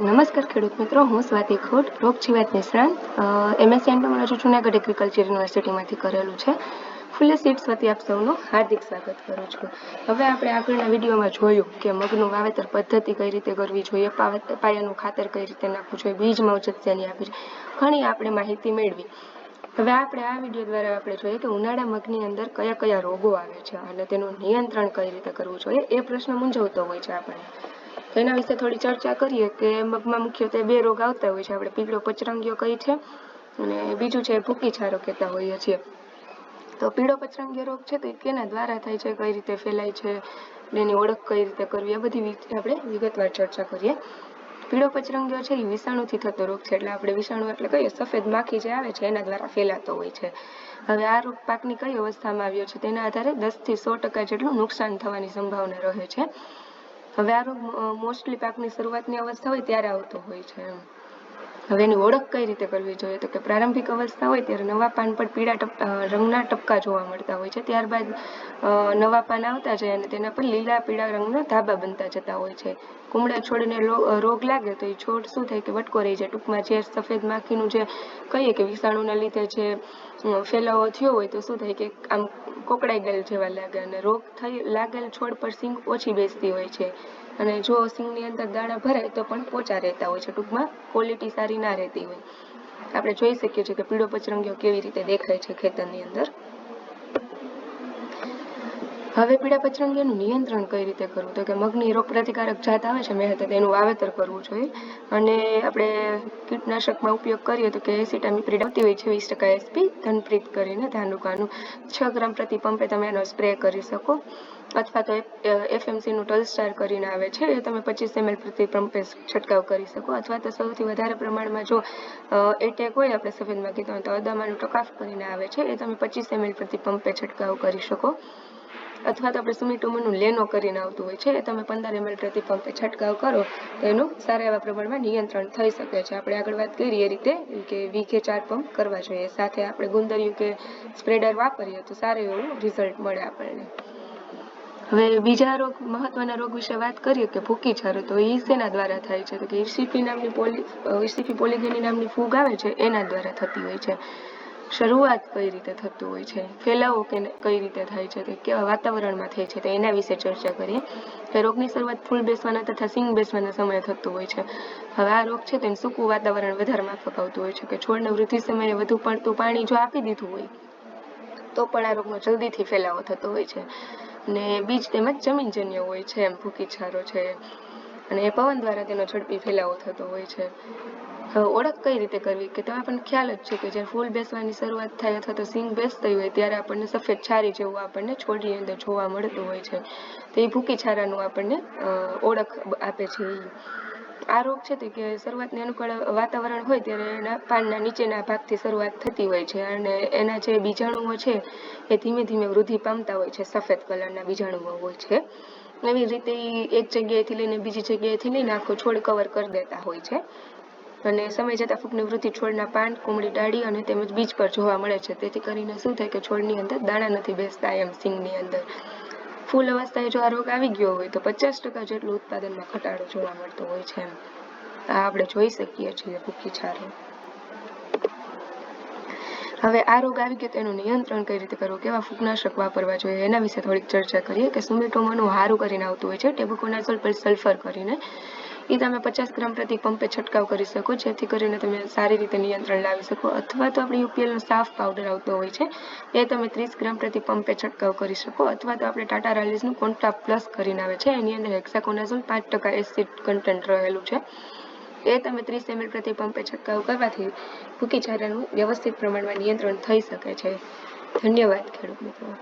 નમસ્કાર ખેડૂત મિત્રો, હું સ્વાતિ ખોટ, રોગ જીવાત નિષ્ણાંત. એમએસસી એન્ટોમોલોજી જુનાગઢ એગ્રીકલ્ચર યુનિવર્સિટીમાંથી કરેલું છે. ફૂલે સીડ્સ વતી આપ સૌનું હાર્દિક સ્વાગત કરું છું. હવે આપણે આગળના વિડીયોમાં જોયું કે મગનું વાવેતર પદ્ધતિ કઈ રીતે કરવી જોઈએ પાયાનું ખાતર કઈ રીતે નાખવું જોઈએ, બીજ માવજત તેની આપવી ઘણી આપણે માહિતી મેળવી. હવે આપણે આ વીડિયો દ્વારા આપણે જોઈએ કે ઉનાળા મગની અંદર કયા કયા રોગો આવે છે અને તેનું નિયંત્રણ કઈ રીતે કરવું જોઈએ, એ પ્રશ્ન મૂંઝવતો હોય છે આપણને. તો એના વિશે થોડી ચર્ચા કરીએ કે મગમાં મુખ્યત્વે બે રોગ આવતા હોય છે. આપણે પીળો પચરંગીઓ કઈ છે અને બીજું છે ભૂકી છારો કહેતા હોઈએ છીએ. તો પીળો પચરંગીય રોગ છે તો એ કેના દ્વારા થાય છે? કઈ રીતે ફેલાય છે? એની ઓળખ કઈ રીતે કરવી? એ બધી આપણે વિગતવાર ચર્ચા કરીએ. પીળો પચરંગીઓ છે એ વિષાણુથી થતો રોગ છે. એટલે આપણે વિષાણુ એટલે કહીએ સફેદ માખી જે આવે છે એના દ્વારા ફેલાતો હોય છે. હવે આ રોગ પાકની કઈ અવસ્થામાં આવ્યો છે? તેના આધારે દસથી સો ટકા જેટલું નુકસાન થવાની સંભાવના રહે છે. હવે આ રોગ મોસ્ટલી પાકની શરૂઆતની અવસ્થા હોય ત્યારે આવતો હોય છે એમ. હવે એની ઓળખ કઈ રીતે કરવી જોઈએ? તો કે પ્રારંભિક અવસ્થા હોય ત્યારે નવા પાન પર પીળા રંગના ટપકા જોવા મળતા હોય છે. ત્યારબાદ નવા પાન આવતા જાય અને તેના પર લીલા, પીળા રંગના ધાબા બનતા જતા હોય છે. કુમળા છોડને રોગ લાગે તો એ છોડ શું થાય કે વટકો રહી જાય. ટૂંકમાં જે સફેદ માખીનું જે કહીએ કે વિષાણુના લીધે જે ફેલાવો થયો હોય તો શું થાય કે આમ કોકડાઈ ગયેલ જેવા લાગે અને રોગ થઈ, લાગેલ છોડ પર સિંગ ઓછી બેસતી હોય છે. અને જો સિંગની અંદર દાણા ભરાય તો પણ પોચા રહેતા હોય છે. ટૂંકમાં ક્વોલિટી સારી ના રહેતી હોય. આપણે જોઈ શકીએ છીએ કે પીળો પચરંગીઓ કેવી રીતે દેખાય છે ખેતરની અંદર. હવે પીડા પચરંગીયાનું નિયંત્રણ કઈ રીતે કરવું? તો કે મગની રોગ પ્રતિકારક જાત આવે છે મેં તેનું વાવેતર કરવું જોઈએ. અને આપણે કીટનાશકમાં ઉપયોગ કરીએ તો કે એસિટામિપ્રિડ આવતી હોય છે, વીસ ટકા એસપી ધનપ્રીત કરીને ધાનુકાનું છ ગ્રામ પ્રતિ પંપે તમે એનો સ્પ્રે કરી શકો. અથવા તો એફએમસીનું ટલ કરીને આવે છે, એ તમે પચીસ એમએલ પ્રતિ પંપે છંટકાવ કરી શકો. અથવા તો સૌથી વધારે પ્રમાણમાં જો એટેક હોય આપણે સફેદમાં કીધું તો અદામાનું ટકાફ કરીને આવે છે, એ તમે પચીસ એમએલ પ્રતિ પંપે છંટકાવ કરી શકો. અથવા તો આપણે સુમિટોમોનું લેનો કરીને આવતું હોય છે, એ તમે પંદર એમએલ પ્રતિ પંપે છંટકાવ કરો, તો એનું સારા એવા પ્રમાણમાં નિયંત્રણ થઈ શકે છે. આપણે આગળ વાત કરી એ રીતે કે વીઘે ચાર પંપ કરવા જોઈએ. સાથે આપણે ગુંદરિયું કે સ્પ્રેડર વાપરીએ તો સારું એવું રિઝલ્ટ મળે આપણને. હવે બીજા રોગ, મહત્વના રોગ વિશે વાત કરીએ કે ભૂકી છારો તો એ શેના દ્વારા થાય છે? તો કે ઈસીપી નામની પોલી ઈસીપી પોલીગેની નામની ફૂગ આવે છે, એના દ્વારા થતી હોય છે. શરૂઆત કઈ રીતે થતું હોય છે, ફેલાવો કે કઈ રીતે થાય છે તે કેવા વાતાવરણમાં થાય છે તે એના વિશે ચર્ચા કરીએ. કે રોગની શરૂઆત ફૂલ બેસવાના તથા સિંગ બેસવાના સમયે થતું હોય છે. હવે આ રોગ છે તેને સૂકું વાતાવરણ વધારે માફક આવતું હોય છે કે છોડને વૃદ્ધિ સમયે વધુ પડતું પાણી જો આપી દીધું હોય, તો પણ આ રોગનો જલ્દીથી ફેલાવો થતો હોય છે. ને બીજ તેમજ જમીનજન્ય હોય છે, એમ ભૂકી છારો છે અને એ પવન દ્વારા તેનો ઝડપી ફેલાવો થતો હોય છે. ઓળખ કઈ રીતે કરવી? કે તમે આપણને ખ્યાલ જ છે કે જ્યારે ફૂલ બેસવાની શરૂઆત થાય અથવા તો સિંગ બેસતી હોય ત્યારે આપણને સફેદ છારી જેવું આપણને છોડની અંદર જોવા મળતું હોય છે. તો એ ભૂકી છારાનું આપણને ઓળખ આપે છે આ રોગ છે તે કે શરૂઆતની અનુકૂળ વાતાવરણ હોય ત્યારે એના પાનના નીચેના ભાગથી શરૂઆત થતી હોય છે અને એના જે બીજાણુઓ છે એ ધીમે ધીમે વૃદ્ધિ પામતા હોય છે. સફેદ કલરના બીજાણુઓ હોય છે. એવી રીતે એક જગ્યાએથી લઈને બીજી જગ્યાએથી લઈને આખો છોડ કવર કરી દેતા હોય છે. અને સમય જતાં ફૂગની વૃદ્ધિ છોડના પાન, કુમળી ડાળી અને તેમજ બીજ પર જોવા મળે છે. તેથી કરીને શું થાય કે છોડની અંદર દાણા નથી બેસતા એમ સિંગની અંદર. ફૂલ અવસ્થાએ જો આ રોગ આવી ગયો હોય તો પચાસ ટકા જેટલું ઉત્પાદનમાં ઘટાડો જોવા મળતો હોય છે એમ. આ આપણે જોઈ શકીએ છીએ ભૂખી છારો. હવે આ રોગ આવી ગયો તેનું નિયંત્રણ કઈ રીતે કરવું, કેવા ફૂગનાશક વાપરવા જોઈએ, એના વિશે થોડીક ચર્ચા કરીએ કે સુમેટોમાનું હારું કરીને આવતું હોય છે, ટેબુકોનાઝોલ પર સલ્ફર કરીને. એ તમે પચાસ ગ્રામ પ્રતિ પંપે છંટકાવ કરી શકો, જેથી કરીને તમે સારી રીતે નિયંત્રણ લાવી શકો. અથવા તો આપણે યુપીએલનો સાફ પાવડર આવતો હોય છે, એ તમે ત્રીસ ગ્રામ પ્રતિ પંપે છંટકાવ કરી શકો. અથવા તો આપણે ટાટા રાલીસનું કોન્ટા પ્લસ કરીને આવે છે, એની અંદર હેક્સાકોનાઝોલ પાંચ ટકા એસિડ કન્ટેન્ટ રહેલું છે. એ તમે ત્રીસ એમએલ પ્રતિ પંપે છંટકાવ કરવાથી ભૂકી ચારાનું વ્યવસ્થિત પ્રમાણમાં નિયંત્રણ થઈ શકે છે. ધન્યવાદ ખેડૂત મિત્રો.